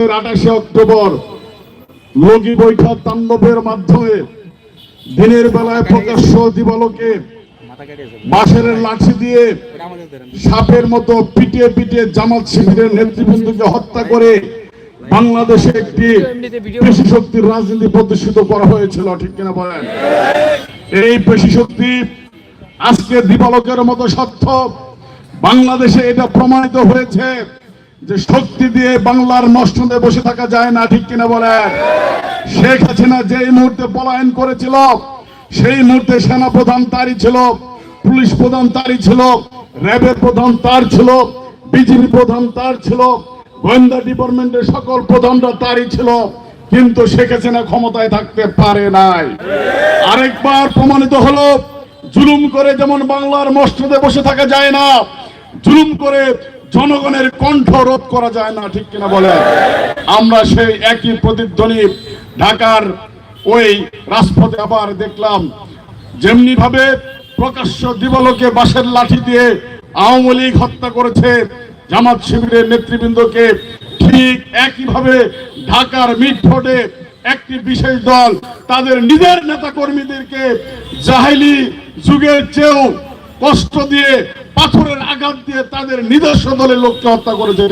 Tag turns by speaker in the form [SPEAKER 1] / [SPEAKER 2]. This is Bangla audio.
[SPEAKER 1] আঠাশে অক্টোবর লগি বৈঠক তাণ্ডবের মাধ্যমে দিনের বেলায় প্রকাশ্য বাঁশের লাঠি দিয়ে সাপের মতো পিটিয়ে পিটিয়ে জামাত শিবিরের নেতৃবৃন্দকে হত্যা করে বাংলাদেশে একটি পেশি শক্তির রাজনীতি প্রতিষ্ঠিত করা হয়েছিল, ঠিক কিনা বলেন? এই পেশি শক্তি আজকে দিবালকের মতো সত্য বাংলাদেশে এটা প্রমাণিত হয়েছে। যে শক্তি দিয়ে বাংলার মসনদে বসে থাকা যায় না, ঠিক কিনা বলেন? শেখ হাসিনা যেই মুহূর্তে পলায়ন করেছিল, সেই মুহূর্তে সেনা প্রধান তারই ছিল, পুলিশ প্রধান তারই ছিল, র্যাবের প্রধান তার ছিল, বিজিবি প্রধান তার ছিল, গোয়েন্দা ডিপার্টমেন্টের সকল প্রধানরা তারই ছিল, কিন্তু শেখ হাসিনা ক্ষমতায় থাকতে পারে নাই। আরেকবার প্রমাণিত হলো, জুলুম করে যেমন বাংলার মসনদে বসে থাকা যায় না, জুলুম করে জনগণের কণ্ঠ রোধ করা যায় না, ঠিক কিনা বলে? আমরা সেই একই প্রতিধ্বনি ঢাকার ওই রাজপথে আবার দেখলাম যেমনি ভাবে প্রকাশ্য দিবালোকে বাঁশের লাঠি দিয়ে আওয়ামী লীগ হত্যা করেছে জামাত শিবিরের নেতৃবৃন্দকে, ঠিক একইভাবে ঢাকার মিটফোর্ডে একটি বিশেষ দল তাদের নিজের নেতা কর্মীদেরকে জাহেলি যুগের চেয়েও কষ্ট দিয়ে পাথরের আঘাত দিয়ে তাদের নিজস্ব দলের লোককে হত্যা করেছে